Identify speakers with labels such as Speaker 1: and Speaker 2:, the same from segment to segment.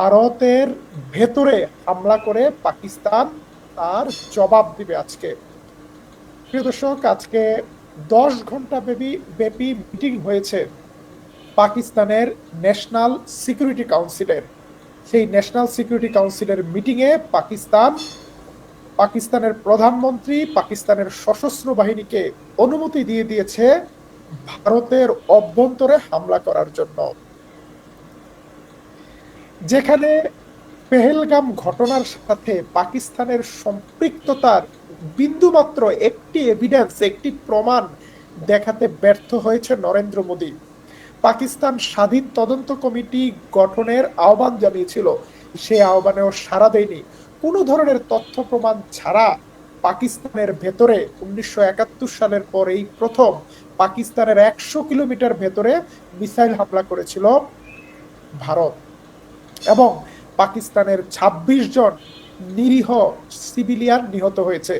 Speaker 1: ভারতের ভেতরে হামলা করে পাকিস্তান তার জবাব দিবে আজকে। প্রিয় দর্শক, আজকে দশ ঘণ্টা ব্যাপী ব্যাপী মিটিং হয়েছে পাকিস্তানের ন্যাশনাল সিকিউরিটি কাউন্সিলের। সেই ন্যাশনাল সিকিউরিটি কাউন্সিলের মিটিংয়ে পাকিস্তান, পাকিস্তানের প্রধানমন্ত্রী, পাকিস্তানের সশস্ত্র বাহিনীকে অনুমতি দিয়ে দিয়েছে ভারতের অভ্যন্তরে হামলা করার জন্য। যেখানে পেহেলগাম ঘটনার সাথে পাকিস্তানের সম্পৃক্ততার বিন্দুমাত্র একটি এভিডেন্স একটি প্রমাণ দেখাতে ব্যর্থ হয়েছে নরেন্দ্র মোদী। পাকিস্তান স্বাধীন তদন্ত কমিটি গঠনের আহ্বান জানিয়েছিল। সে আহ্বানেও সাড়া দেয়নি। কোনো ধরনের তথ্য প্রমাণ ছাড়া পাকিস্তানের ভেতরে উনিশশো একাত্তর সালের পর এই প্রথম পাকিস্তানের একশো কিলোমিটার ভেতরে মিসাইল হামলা করেছিল ভারত। এবং পাকিস্তানের ২৬ জন নিরীহ সিভিলিয়ান নিহত হয়েছে।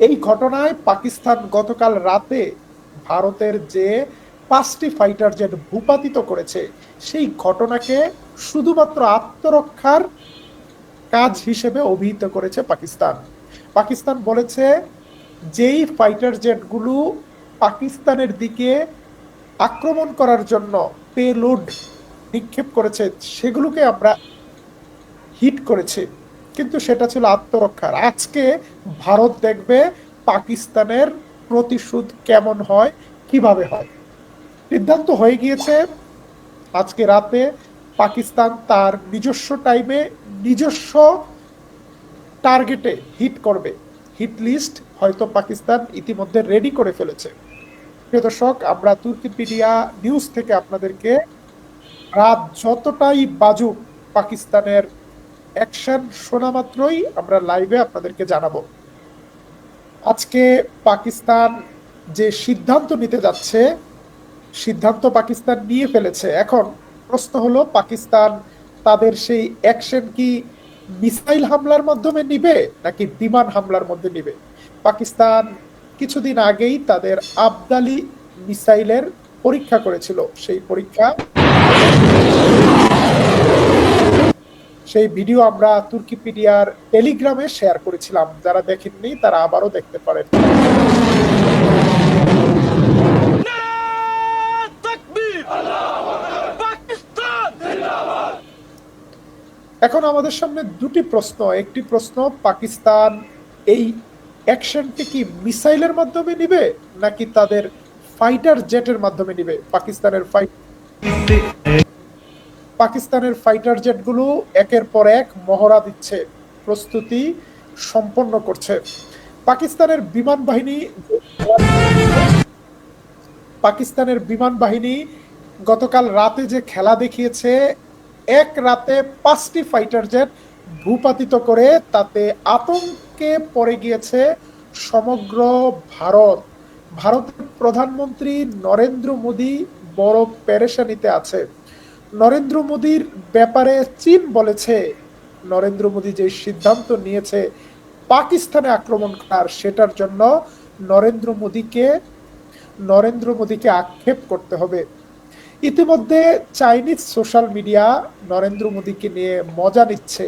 Speaker 1: এই ঘটনায় পাকিস্তান গতকাল রাতে ভারতের যে পাঁচটি ফাইটার জেট ভূপাতিত করেছে, সেই ঘটনাকে শুধুমাত্র আত্মরক্ষার কাজ হিসেবে অভিহিত করেছে পাকিস্তান। পাকিস্তান বলেছে, যেই ফাইটার জেটগুলো পাকিস্তানের দিকে আক্রমণ করার জন্য পেলোড নিক্ষেপ করেছে, সেগুলোকে আমরা হিট করেছি। কিন্তু সেটা ছিল আত্মরক্ষার। আজকে ভারত দেখবে পাকিস্তানের প্রতিশোধ কেমন হয়, কীভাবে হয়? সিদ্ধান্ত হয়ে গিয়েছে, আজকে রাতে পাকিস্তান তার নিজস্ব টাইমে নিজস্ব টার্গেটে হিট করবে। হিট লিস্ট হয়তো পাকিস্তান ইতিমধ্যে রেডি করে ফেলেছে। প্রিয় দর্শক, আমরা তুর্কিপিডিয়া নিউজ থেকে আপনাদেরকে রাত যতটাই বাজুক, পাকিস্তানের অ্যাকশন শোনা মাত্রই আমরা লাইভে আপনাদেরকে জানাব। আজকে পাকিস্তান যে সিদ্ধান্ত নিতে যাচ্ছে, সিদ্ধান্ত পাকিস্তান নিয়ে ফেলেছে। এখন প্রশ্ন হলো, পাকিস্তান তাদের সেই অ্যাকশন কি মিসাইল হামলার মাধ্যমে নিবে, নাকি বিমান হামলার মধ্যে নিবে? পাকিস্তান কিছুদিন আগেই তাদের আবদালি মিসাইলের পরীক্ষা করেছিল। সেই পরীক্ষা সেই ভিডিও আমরা তুর্কিপিডিয়ার টেলিগ্রামে শেয়ার করেছিলাম। যারা দেখেননি, তারা আবারও দেখতে পারেন। এখন আমাদের সামনে দুটি প্রশ্ন। একটি প্রশ্ন, পাকিস্তান এই অ্যাকশনটি কি মিসাইলের মাধ্যমে নিবে, নাকি তাদের ফাইটার জেটের মাধ্যমে নিবে? পাকিস্তানের ফাইট পাকিস্তানের ফাইটার জেটগুলো একের পর এক মহড়া দিচ্ছে, প্রস্তুতি সম্পন্ন করছে। পাকিস্তানের বিমান বাহিনী পাকিস্তানের বিমান বাহিনী গতকাল রাতে যে খেলা দেখিয়েছে, এক রাতে পাঁচটি ফাইটার জেট ভূপাতিত করে তাতে আতঙ্কে পড়ে গিয়েছে সমগ্র ভারত। ভারতের প্রধানমন্ত্রী নরেন্দ্র মোদী বড় পেরেশানিতে আছে। নরেন্দ্র মোদীর ব্যাপারে চীন বলেছে, নরেন্দ্র মোদী যে সিদ্ধান্ত নিয়েছে পাকিস্তানে আক্রমণ করার, সেটার জন্য নরেন্দ্র মোদীকে নরেন্দ্র মোদীকে আক্ষেপ করতে হবে। ইতিমধ্যে চাইনিজ সোশ্যাল মিডিয়া নরেন্দ্র মোদীকে নিয়ে মজা নিচ্ছে।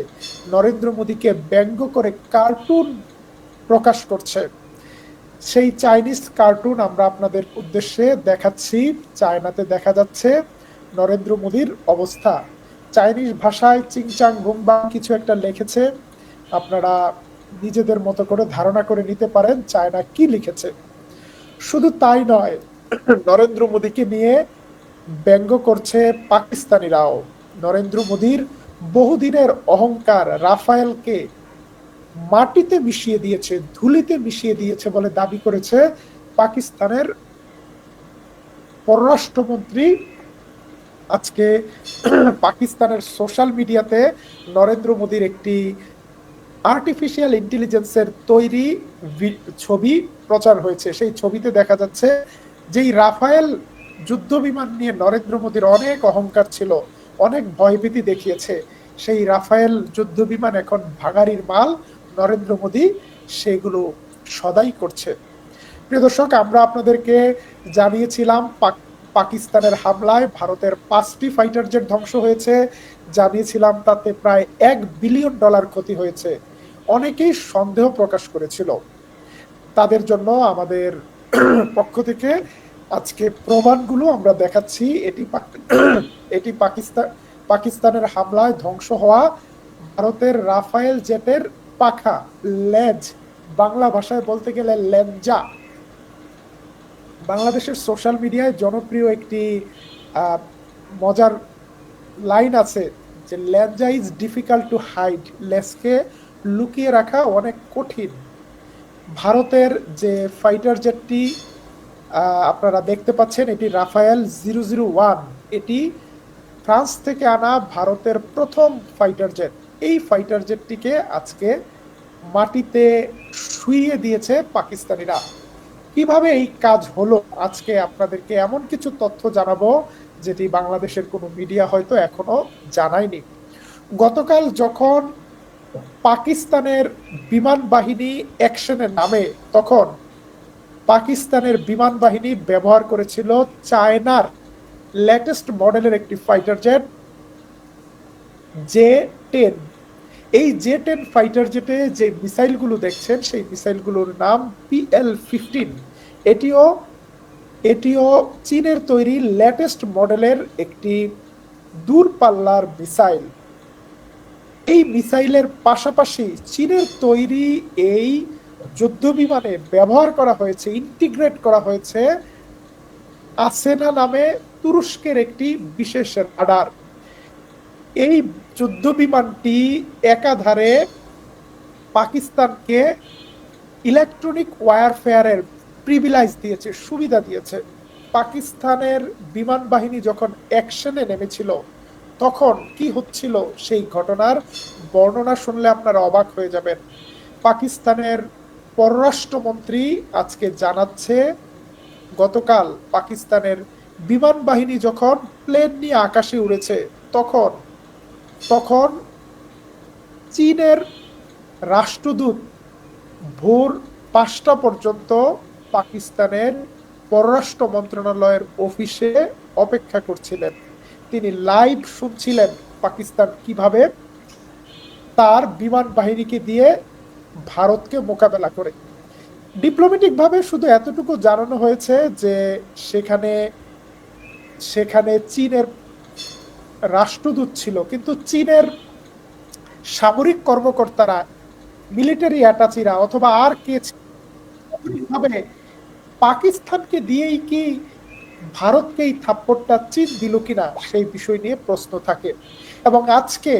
Speaker 1: নরেন্দ্র মোদীকে ব্যঙ্গ করে কার্টুন প্রকাশ করছে। সেই চাইনিজ কার্টুন আমরা আপনাদের উদ্দেশ্যে দেখাচ্ছি। চায়নাতে দেখা যাচ্ছে নরেন্দ্র মোদীর অবস্থা। চাইনিজ ভাষায় চিংচাং বুংবা কিছু একটা লিখেছে। আপনারা নিজেদের মতো করে ধারণা করে নিতে পারেন চায়না কি লিখেছে। শুধু তাই নয়, নরেন্দ্র মোদীকে নিয়ে ব্যঙ্গ করছে পাকিস্তানিরাও। নরেন্দ্র মোদীর বহুদিনের অহংকার রাফায়েলকে মাটিতে মিশিয়ে দিয়েছে, ধুলিতে মিশিয়ে দিয়েছে বলে দাবি করেছে পাকিস্তানের পররাষ্ট্রমন্ত্রী। আজকে পাকিস্তানের সোশ্যাল মিডিয়াতে নরেন্দ্র মোদীর একটি আর্টিফিশিয়াল ইন্টেলিজেন্সের তৈরি ছবি প্রচার হয়েছে। সেই ছবিতে দেখা যাচ্ছে যেই রাফায়েল যুদ্ধ বিমান নিয়ে নরেন্দ্র মোদীর অনেক অহংকার ছিল, অনেক ভয়ভীতি দেখিয়েছে, সেই রাফায়েল যুদ্ধ বিমান এখন ভাগাড়ির মাল। নরেন্দ্র মোদী সেগুলো সদাই করছে। প্রিয় দর্শক, আমরা আপনাদেরকে জানিয়েছিলাম পাকিস্তানের হামলায় ভারতের পাঁচটি ফাইটার জেট ধ্বংস হয়েছে। জানিয়েছিলাম তাতে প্রায় এক বিলিয়ন ডলার ক্ষতি হয়েছে। অনেকেই সন্দেহ প্রকাশ করেছিল। তাদের জন্য আমাদের পক্ষ থেকে আজকে প্রমাণগুলো আমরা দেখাচ্ছি। এটি এটি পাকিস্তান পাকিস্তানের হামলায় ধ্বংস হওয়া ভারতের রাফায়েল জেটের পাখা, লেজ। বাংলা ভাষায় বলতে গেলে লেঞ্জা বাংলাদেশের সোশ্যাল মিডিয়ায় জনপ্রিয় একটি মজার লাইন আছে যে লেঞ্জা ইজ ডিফিকাল্ট টু হাইড লেসকে লুকিয়ে রাখা অনেক কঠিন। ভারতের যে ফাইটার জেটটি আপনারা দেখতে পাচ্ছেন, এটি রাফায়েল জিরো জিরো ওয়ান এটি ফ্রান্স থেকে আনা ভারতের প্রথম ফাইটার জেট এই ফাইটার জেটটিকে আজকে মাটিতে শুইয়ে দিয়েছে পাকিস্তানিরা। কীভাবে এই কাজ হলো? আজকে আপনাদেরকে এমন কিছু তথ্য জানাব, যেটি বাংলাদেশের কোনো মিডিয়া হয়তো এখনও জানায়নি। গতকাল যখন পাকিস্তানের বিমান বাহিনী অ্যাকশনে নামে, তখন পাকিস্তানের বিমান বাহিনী ব্যবহার করেছিল চায়নার লেটেস্ট মডেলের একটি ফাইটার জেট জে টেন। এই জে টেন ফাইটার জেটে যে মিসাইলগুলো দেখছেন, সেই মিসাইলগুলোর নাম পিএল ফিফটিন। এটিও এটিও চীনের তৈরি লেটেস্ট মডেলের একটি দূরপাল্লার মিসাইল। এই মিসাইলের পাশাপাশি চীনের তৈরি এই যুদ্ধ বিমানে ব্যবহার করা হয়েছে ইন্টিগ্রেট করা হয়েছে আসেনা নামে তুরস্কের একটি বিশেষ রাডার এই যুদ্ধ বিমানটি একাধারে পাকিস্তানকে ইলেকট্রনিক ওয়ারফেয়ারের প্রিভিলাইজ দিয়েছে, সুবিধা দিয়েছে। পাকিস্তানের বিমান বাহিনী যখন অ্যাকশনে নেমেছিল, তখন কি হচ্ছিল সেই ঘটনার বর্ণনা শুনলে আপনারা অবাক হয়ে যাবেন। পাকিস্তানের পররাষ্ট্রমন্ত্রী আজকে জানাচ্ছে, গতকাল পাকিস্তানের বিমান বাহিনী যখন প্লেন নিয়ে আকাশে উড়েছে, তখন তখন চীনের রাষ্ট্রদূত ভোর পাঁচটা পর্যন্ত পাকিস্তানের পররাষ্ট্র মন্ত্রণালয়ের অফিসে অপেক্ষা করছিলেন। তিনি লাইভ শুনছিলেন পাকিস্তান কীভাবে তার বিমান বাহিনীকে দিয়ে ভারতকে মোকাবেলা করে। ডিপ্লোম্যাটিক ভাবে শুধু এতটুকু জানানো হয়েছে যে সেখানে সেখানে চীনের রাষ্ট্রদূত ছিল কিন্তু চীনের সামরিক কর্মকর্তারা মিলিটারি অ্যাটাচিরা অথবা আর কে ছিল, পাকিস্তানকে দিয়েই কি ভারতকে এই থাপ্পড়টা চীন দিল কিনা সেই বিষয় নিয়ে প্রশ্ন থাকে। এবং আজকে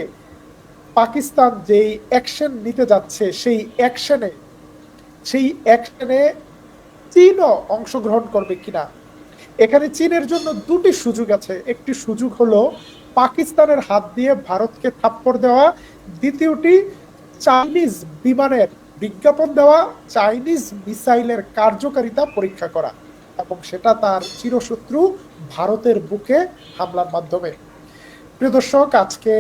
Speaker 1: পাকিস্তান যেই অ্যাকশন নিতে যাচ্ছে সেই অ্যাকশনে সেই অ্যাকশনে চীনও অংশগ্রহণ করবে কিনা? এখানে চীনের জন্য দুটি সুযোগ আছে। একটি সুযোগ হলো পাকিস্তানের হাত দিয়ে ভারতকে থাপ্পড় দেওয়া, দ্বিতীয়টি চাইনিজ বিমানের বিজ্ঞাপন দেওয়া, চাইনিজ মিসাইলের কার্যকারিতা পরীক্ষা করা এবং সেটা তার চিরশত্রু ভারতের বুকে হামলার মাধ্যমে। প্রিয় দর্শক, আজকে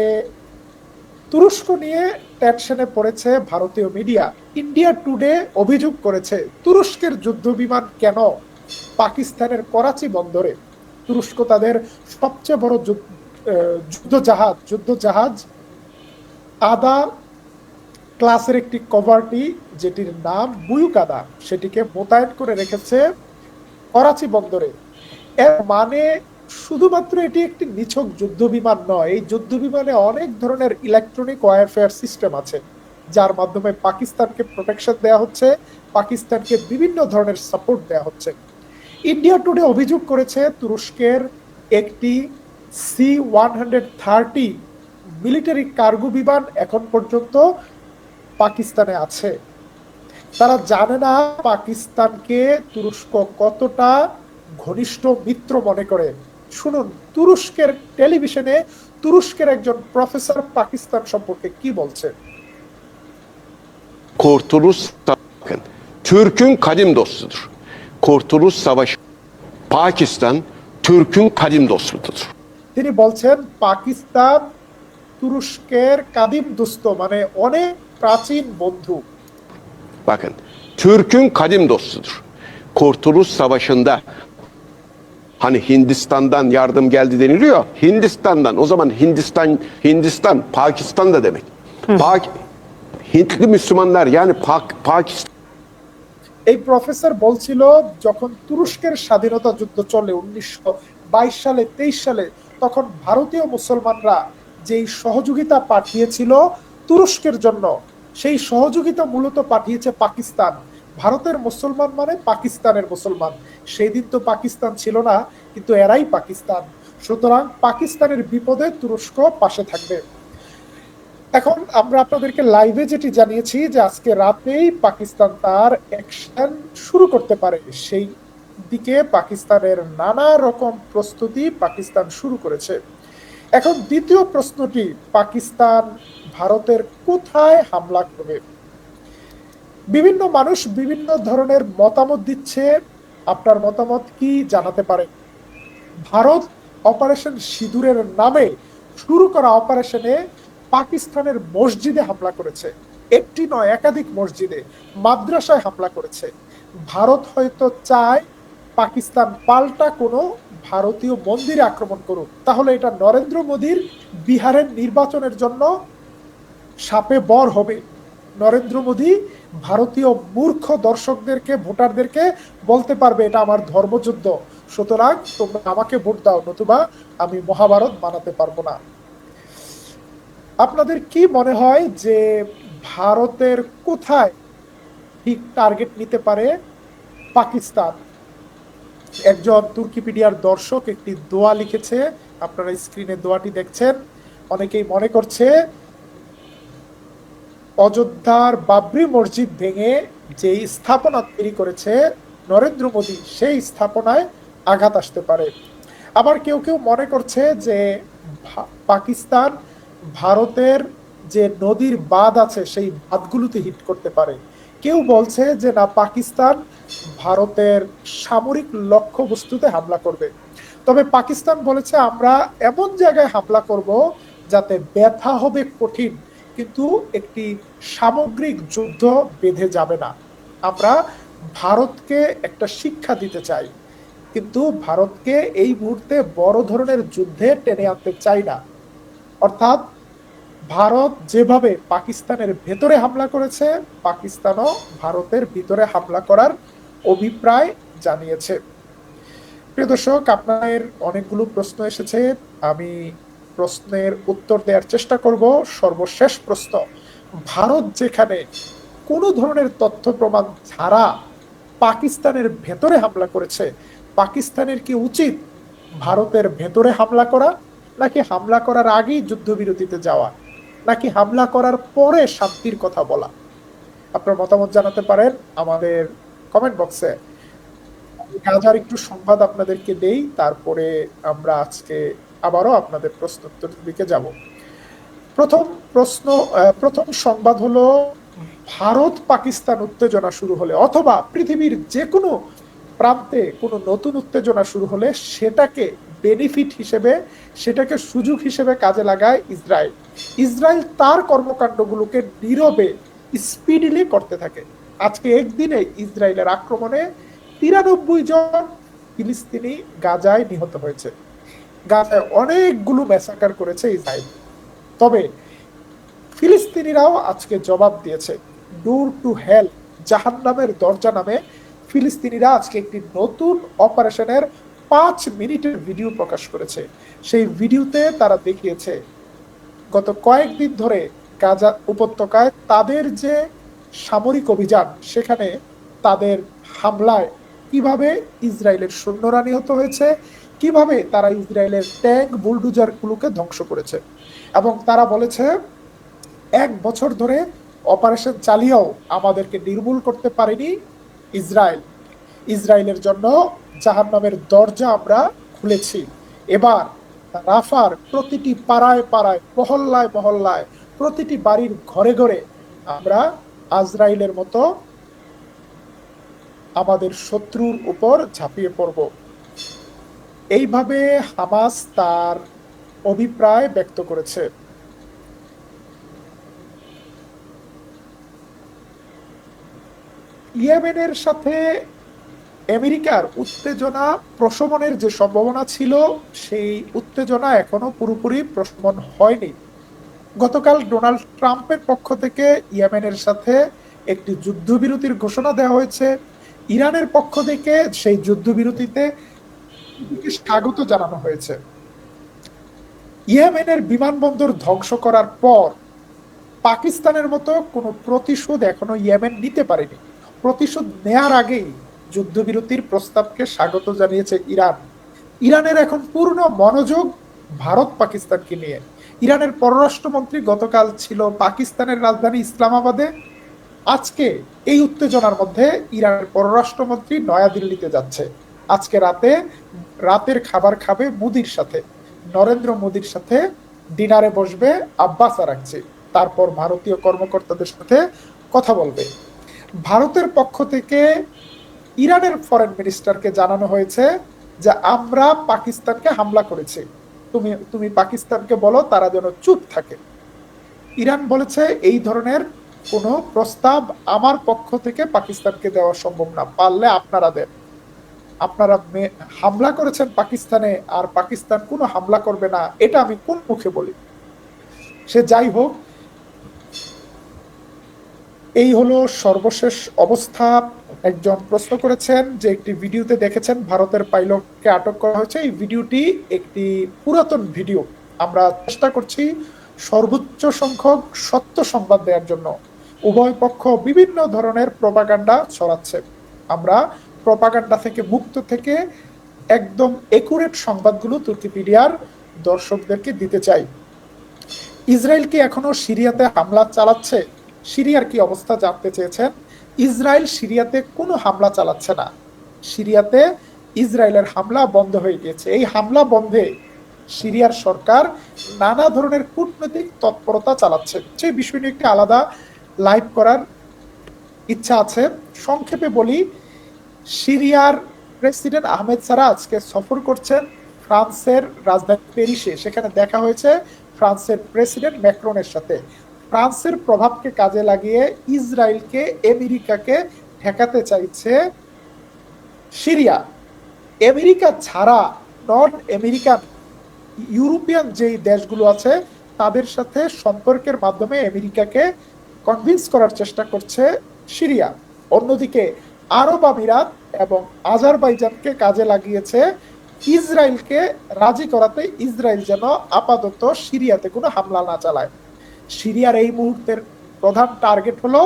Speaker 1: তুরস্ক নিয়ে টেনশনে পড়েছে ভারতীয় মিডিয়া। ইন্ডিয়া টুডে অভিযোগ করেছে, তুরস্কের যুদ্ধ বিমান কেন পাকিস্তানের করাচি বন্দরে? তুরস্ক তাদের সবচেয়ে বড় যুদ্ধ জাহাজ যুদ্ধ জাহাজ। আদা ক্লাসের একটি কভারটি, যেটির নাম বুয়ুকাদা, সেটিকে মোতায়েন করে রেখেছে করাচি বন্দরে। এর মানে শুধুমাত্র এটি একটি নিছক যুদ্ধ বিমান নয়, এই যুদ্ধ বিমানে অনেক ধরনের ইলেকট্রনিক ওয়ারফেয়ার সিস্টেম আছে, যার মাধ্যমে পাকিস্তানকে প্রোটেকশন দেওয়া হচ্ছে, পাকিস্তানকে বিভিন্ন ধরনের সাপোর্ট দেওয়া হচ্ছে। ইন্ডিয়া টুডে অভিযোগ করেছে তুরস্কের একটি C one hundred thirty military cargo বিমান এখন পর্যন্ত পাকিস্তানে আছে তারা জানে না পাকিস্তানকে তুরস্ক কতটা ঘনিষ্ঠ মিত্র মনে করে শুনুন, তুরস্কের টেলিভিশনে তুরস্কের একজন প্রফেসর পাকিস্তান সম্পর্কে কি বলছে
Speaker 2: Kurtuluş bakın. Türk'ün kadim dostudur. Kurtuluş Savaşı Pakistan Türk'ün kadim dostudur.
Speaker 1: তিনি বলছেন পাকিস্তান তুরস্কের কাদিম দুস্ত মানে অনেক প্রাচীন বন্ধু
Speaker 2: Bakın Türk'ün kadim dostudur. Kurtuluş Savaşı'nda Hani Hindistan'dan yardım geldi deniliyor. Hindistan'dan. O zaman Hindistan Hindistan Pakistan da demek. Pak Hintli Müslümanlar yani Pak Pakistan
Speaker 1: এই professor বলছিল যখন তুরস্কের স্বাধীনতা যুদ্ধ চলে উনিশশো বাইশ সালে তেইশ সালে তখন ভারতীয় মুসলমানরা যেই সহযোগিতা পাঠিয়েছিল তুরস্কের জন্য, সেই সহযোগিতা মূলত পাঠিয়েছে পাকিস্তান। ভারতের মুসলমান মানে পাকিস্তানের মুসলমান। সেই দিন তো পাকিস্তান ছিল না, কিন্তু এরাই পাকিস্তান। সুতরাং পাকিস্তানের বিপদে তুরস্ক পাশে থাকবে। এখন আমরা আপনাদেরকে লাইভে যেটি জানিয়েছি যে আজকে রাতেই পাকিস্তান তার অ্যাকশন শুরু করতে পারে। সেই দিকে পাকিস্তানের নানা রকম প্রস্তুতি পাকিস্তান শুরু করেছে। এখন দ্বিতীয় প্রশ্নটি, পাকিস্তান ভারতের কোথায় হামলা করবে? বিভিন্ন মানুষ বিভিন্ন ধরনের মতামত দিচ্ছে। আপনার মতামত কি জানাতে পারে ভারত অপারেশন সিঁদুরের নামে শুরু করা অপারেশনে পাকিস্তানের মসজিদে হামলা করেছে। একটি নয়, একাধিক মসজিদে, মাদ্রাসায় হামলা করেছে। ভারত হয়তো চায় পাকিস্তান পাল্টা কোনো ভারতীয় মন্দিরে আক্রমণ করুক। তাহলে এটা নরেন্দ্র মোদীর বিহারের নির্বাচনের জন্য সাপে বর হবে। নরেন্দ্র মোদী ভারতীয় মূর্খ দর্শকদেরকে, ভোটারদেরকে বলতে পারবে এটা আমার ধর্মযুদ্ধ। সুতরাং তোমরা আমাকে ভোট দাও, নতুবা আমি মহাভারত বানাতে পারব না। আপনাদের কি মনে হয় যে ভারতের কোথায় ঠিক টার্গেট নিতে পারে পাকিস্তান? একজন তুর্কিপিডিয়ার দর্শক একটি দোয়া লিখেছে। আপনারা স্ক্রিনে দোয়াটি দেখছেন। অনেকেই মনে করছে, অযোধ্যার বাবরি মসজিদ ভেঙে যে স্থাপনা তৈরি করেছে নরেন্দ্র মোদী, সেই স্থাপনায় আঘাত আসতে পারে। আবার কেউ কেউ মনে করছে যে পাকিস্তান ভারতের যে নদীর বাঁধ আছে, সেই বাঁধগুলোতে হিট করতে পারে। কেউ বলছে যে, না, পাকিস্তান ভারতের সামরিক লক্ষ্যবস্তুতে হামলা করবে। তবে পাকিস্তান বলেছে, আমরা এমন জায়গায় হামলা করব যাতে ব্যথা হবে কঠিন, কিন্তু একটি সামগ্রিক যুদ্ধ বেঁধে যাবে না। আমরা ভারতকে একটা শিক্ষা দিতে চাই, কিন্তু ভারতকে এই মুহূর্তে বড় ধরনের যুদ্ধে টেনে আনতে চাই না। অর্থাৎ ভারত যেভাবে পাকিস্তানের ভেতরে হামলা করেছে, পাকিস্তানও ভারতের ভিতরে হামলা করার অভিপ্রায় জানিয়েছে। প্রিয় দর্শক আপনার অনেকগুলো প্রশ্ন এসেছে। আমি প্রশ্নের উত্তর দেওয়ার চেষ্টা করব। সর্বশেষ প্রশ্ন, ভারত যেখানে কোনো ধরনের তথ্য প্রমাণ ছাড়া পাকিস্তানের ভেতরে হামলা করেছে, পাকিস্তানের কি উচিত ভারতের ভেতরে হামলা করা, নাকি হামলা করার আগেই যুদ্ধবিরতিতে যাওয়া? নাকি হামলা করার পরে শান্তির কথা বলা? আপনার মতামত জানাতে পারেন আমাদের কমেন্ট বক্সে গাজার একটু সংবাদ আপনাদেরকে দেই, তারপরে আমরা আজকে আবারও আপনাদের প্রশ্ন উত্তরের দিকে যাব। প্রথম প্রশ্ন প্রথম সংবাদ হলো, ভারত পাকিস্তান উত্তেজনা শুরু হলে অথবা পৃথিবীর যে কোনো প্রান্তে কোনো নতুন উত্তেজনা শুরু হলে সেটাকে বেনিফিট হিসেবে, সেটাকে সুযোগ হিসেবে কাজে লাগায় ইসরায়েল। ইসরায়েল তার কর্মকাণ্ডগুলোকে নীরবে স্পিডিলি করতে থাকে। আজকে একদিনে ইসরায়েলের আক্রমণে তিরানব্বই জন ফিলিস্তিনি গাজায় নিহত হয়েছে। গাজায় অনেকগুলো ম্যাসাকার করেছে ইসরায়েল। তবে ফিলিস্তিনিরাও আজকে জবাব দিয়েছে ডোর টু হেল জাহান্নামের দরজা নামে ফিলিস্তিনিরা আজকে একটি নতুন অপারেশনের পাঁচ মিনিটের ভিডিও প্রকাশ করেছে। সেই ভিডিওতে তারা দেখিয়েছে গত কয়েকদিন ধরে গাজা উপত্যকায় তাদের যে সামরিক অভিযান, সেখানে তাদের হামলায় কীভাবে ইসরায়েলের সৈন্যরা নিহত হয়েছে, কীভাবে তারা ইসরায়েলের ট্যাঙ্ক বুলডুজারগুলোকে ধ্বংস করেছে এবং তারা বলেছে, এক বছর ধরে অপারেশন চালিয়েও আমাদেরকে নির্মূল করতে পারেনি ইসরায়েল। ইসরায়েলের জন্য জাহান্নামের দরজা আমরা খুলেছি। এবার রাফার প্রতিটি পাড়ায় পাড়ায়, মহল্লায় মহল্লায়, প্রতিটি বাড়ির ঘরে ঘরে আমরা আজরাইলের মতো আমাদের শত্রুর উপর ঝাঁপিয়ে পড়ব। এইভাবে হামাস তার অভিপ্রায় ব্যক্ত করেছে। ইয়েমেনের সাথে আমেরিকার উত্তেজনা প্রশমনের যে সম্ভাবনা ছিল, সেই উত্তেজনা এখনও পুরোপুরি প্রশমন হয়নি। গতকাল ডোনাল্ড ট্রাম্পের পক্ষ থেকে ইয়েমেনের সাথে একটি যুদ্ধবিরতির ঘোষণা দেওয়া হয়েছে। ইরানের পক্ষ থেকে সেই যুদ্ধবিরতিতে স্বাগত জানানো হয়েছে। ইয়েমেনের বিমানবন্দর ধ্বংস করার পর পাকিস্তানের মতো কোনো প্রতিশোধ এখনও ইয়েমেন নিতে পারেনি। প্রতিশোধ নেয়ার আগেই যুদ্ধবিরতির প্রস্তাবকে স্বাগত জানিয়েছে ইরান। ইরানের এখন পূর্ণ মনোযোগ ভারত পাকিস্তানকে নিয়ে। ইরানের পররাষ্ট্রমন্ত্রী গতকাল ছিল পাকিস্তানের রাজধানী ইসলামাবাদে। আজকে এই উত্তেজনার মধ্যে ইরানের পররাষ্ট্রমন্ত্রী নয়াদিল্লিতে যাচ্ছে। আজকে রাতে রাতের খাবার খাবে মোদির সাথে। নরেন্দ্র মোদির সাথে ডিনারে বসবে আব্বাস আরাকচি। তারপর ভারতীয় কর্মকর্তাদের সাথে কথা বলবে। ভারতের পক্ষ থেকে ইরানের ফরেন মিনিস্টারকে জানানো হয়েছে যে, আমরা পাকিস্তানকে হামলা করেছি। তুমি তুমি পাকিস্তানকে বলো, তারা যেন চুপ থাকে। ইরান বলেছে, এই ধরনের কোনো প্রস্তাব আমার পক্ষ থেকে পাকিস্তানকে দেওয়া সম্ভব না। পারলে আপনারা দেন। আপনারা হামলা করেছেন পাকিস্তানে, আর পাকিস্তান কোনো হামলা করবে না। এটা আমি কোন মুখে বলি? সে যাই হোক, এই হলো সর্বশেষ অবস্থা। একজন প্রশ্ন করেছেন যে একটি ভিডিওতে দেখেছেন ভারতের পাইলটকে আটক করা হয়েছে। এই ভিডিওটি একটি পুরাতন ভিডিও। আমরা চেষ্টা করছি সর্বোচ্চ সংখ্যক সত্য সংবাদ দেওয়ার জন্য। উভয় পক্ষ বিভিন্ন ধরনের প্রপাগান্ডা ছড়াচ্ছে। আমরা প্রপাগান্ডা থেকে মুক্ত থেকে একদম একুরেট সংবাদগুলো তুর্কিপিডিয়ার দর্শকদেরকে দিতে চাই। ইসরায়েল কি এখনও সিরিয়াতে হামলা চালাচ্ছে? সিরিয়ার কি অবস্থা জানতে চেয়েছেন? ইসরায়েল সিরিয়াতে কোনো হামলা চালাচ্ছে না। সিরিয়াতে ইসরায়েলের হামলা বন্ধ হয়ে গিয়েছে। এই হামলা বন্ধে সিরিয়ার সরকার নানা ধরনের কূটনৈতিক তৎপরতা চালাচ্ছে। সেই বিষয় নিয়ে একটি আলাদা লাইভ করার ইচ্ছা আছে। সংক্ষেপে বলি, সিরিয়ার প্রেসিডেন্ট আহমেদ সারা আজকে সফর করছেন ফ্রান্সের রাজধানী প্যারিসে। সেখানে দেখা হয়েছে ফ্রান্সের প্রেসিডেন্ট ম্যাক্রনের সাথে। ফ্রান্সের প্রভাবকে কাজে লাগিয়ে ইসরায়েলকে, আমেরিকাকে ঠেকাতে চাইছে সিরিয়া। আমেরিকা ছাড়া নর্থ আমেরিকান, ইউরোপিয়ান যেই দেশগুলো আছে, তাদের সাথে সম্পর্কের মাধ্যমে আমেরিকাকে কনভিন্স করার চেষ্টা করছে সিরিয়া। অন্যদিকে আরব আমিরাত এবং আজারবাইজানকে কাজে লাগিয়েছে ইসরায়েলকে, রাজি করাতে ইসরায়েল যেন আপাতত সিরিয়াতে কোনো হামলা না চালায়। সিরিয়ার এই মুহূর্তের প্রধান টার্গেট হলো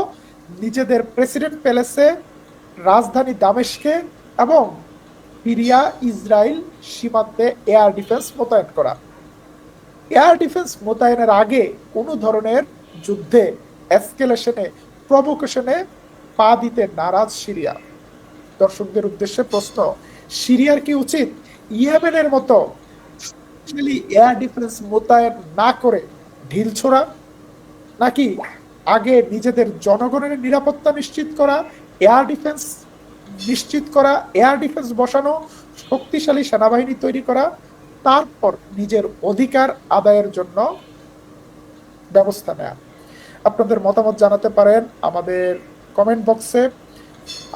Speaker 1: নিজেদের প্রেসিডেন্ট প্যালেসে রাজধানী দামেশকে এবং সিরিয়া, ইসরায়েল সীমান্তে এয়ার ডিফেন্স মোতায়েন করা। এয়ার ডিফেন্স মোতায়েনের আগে কোনো ধরনের যুদ্ধে, এসকেলেশনে, প্রভোকেশনে পা দিতে নারাজ সিরিয়া। দর্শকদের উদ্দেশ্যে প্রশ্ন, সিরিয়ার কি উচিত? ইয়েমেনের মতো এয়ার ডিফেন্স মোতায়েন না করে ঢিল ছোড়া? নাকি আগে নিজেদের জনগণের নিরাপত্তা নিশ্চিত করা এয়ার ডিফেন্স নিশ্চিত করা এয়ার ডিফেন্স বসানো, শক্তিশালী সেনাবাহিনী তৈরি করা, তারপর নিজের অধিকার আদায়ের জন্য ব্যবস্থা নেওয়া আপনাদের মতামত জানাতে পারেন আমাদের কমেন্ট বক্সে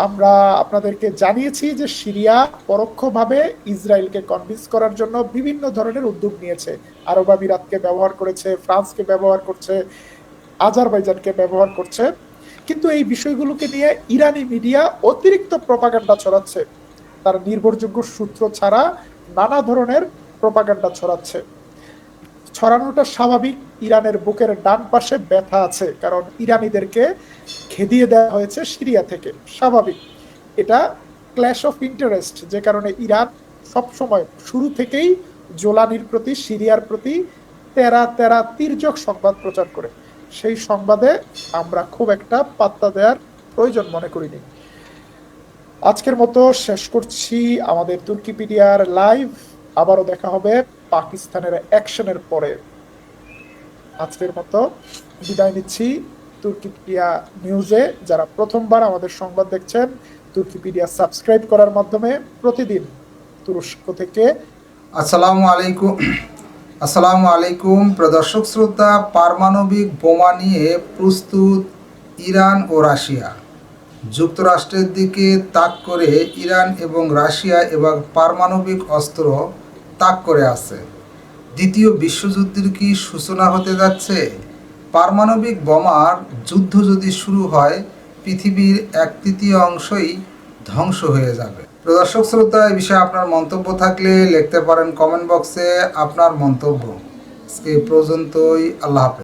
Speaker 1: আমরা আপনাদেরকে জানিয়েছি যে সিরিয়া পরোক্ষভাবে ইসরায়েলকে কনভিন্স করার জন্য বিভিন্ন ধরনের উদ্যোগ নিয়েছে। আরব আমিরাতকে ব্যবহার করেছে, ফ্রান্সকে ব্যবহার করছে আজারবাইজানকে ব্যবহার করছে। কিন্তু এই বিষয়গুলোকে নিয়ে ইরানি মিডিয়া অতিরিক্ত প্রপাগান্ডা ছড়াচ্ছে। তার নির্ভরযোগ্য সূত্র ছাড়া নানা ধরনের প্রপাগান্ডা ছড়াচ্ছে। ছড়ানোটা স্বাভাবিক, ইরানের বুকের ডান পাশে ব্যথা আছে, কারণ ইরানিদেরকে খেদিয়ে দেওয়া হয়েছে সিরিয়া থেকে। স্বাভাবিক। এটা ক্ল্যাশ অফ ইন্টারেস্ট, যে কারণে ইরান সবসময় শুরু থেকেই জোলানির প্রতি, সিরিয়ার প্রতি তেরা তেরা তির্যক সংবাদ প্রচার করে। সেই সংবাদে আমরা খুব একটা পাত্তা দেওয়ার প্রয়োজন মনে করিনি। আজকের মতো শেষ করছি আমাদের তুর্কিপিডিয়ার লাইভ। আবারও দেখা হবে পাকিস্তানের অ্যাকশনের পরে। আজকের মতো বিদায় নিচ্ছি তুর্কিপিডিয়া নিউজে। যারা প্রথমবার আমাদের সংবাদ দেখছেন, তুর্কিপিডিয়া সাবস্ক্রাইব করার মাধ্যমে প্রতিদিন তুরস্ক থেকে
Speaker 3: আসসালামু আলাইকুম। আসসালামু আলাইকুম, প্রদর্শক শ্রোতা, পারমাণবিক বোমা নিয়ে প্রস্তুত ইরান ও রাশিয়া। যুক্তরাষ্ট্রের দিকে তাক করে ইরান এবং রাশিয়া এবার পারমাণবিক অস্ত্র তাক করে আছে। দ্বিতীয় বিশ্বযুদ্ধের কি সূচনা হতে যাচ্ছে? পারমাণবিক বোমার যুদ্ধ যদি শুরু হয়, পৃথিবীর এক তৃতীয় অংশই ধ্বংস হয়ে যাবে। প্রদর্শক শ্রোতা এই বিষয়ে আপনার মন্তব্য থাকলে লিখতে পারেন কমেন্ট বক্সে আপনার মন্তব্য। আজকে পর্যন্তই, আল্লাহ হাফেজ।